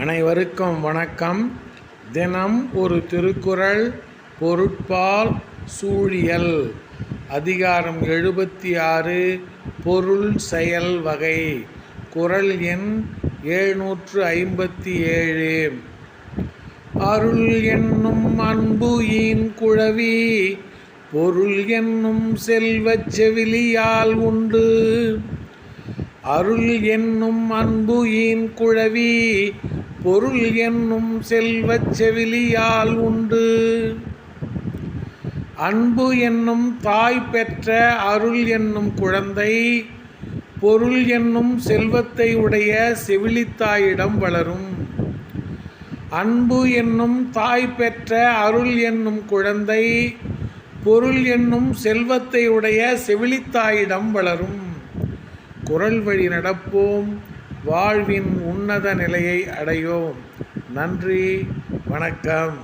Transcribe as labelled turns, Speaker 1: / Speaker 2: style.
Speaker 1: அனைவருக்கும் வணக்கம். தினம் ஒரு திருக்குறள் பொருட்பால் சூழியல். அதிகாரம் எழுபத்தி ஆறு பொருள் செயல் வகை. குறள் எண் எழுநூற்று ஐம்பத்தி ஏழு. அருள் என்னும் அன்பு ஈன் குழவி பொருள் என்னும் செல்வச் செவிலியால் உண்டு. அருள் என்னும் அன்பு ஈன் குழவி பொருள் என்னும் செல்வச் செவிலியால் உண்டு. அன்பு என்னும் தாய் பெற்ற அருள் என்னும் குழந்தை பொருள் என்னும் செல்வத்தை உடைய செவிலித்தாயிடம் வளரும். அன்பு என்னும் தாய் பெற்ற அருள் என்னும் குழந்தை பொருள் என்னும் செல்வத்தை உடைய செவிலித்தாயிடம் வளரும். குரல் வழி நடப்போம். வாழ்வின் உன்னத நிலையை அடையோம். நன்றி வணக்கம்.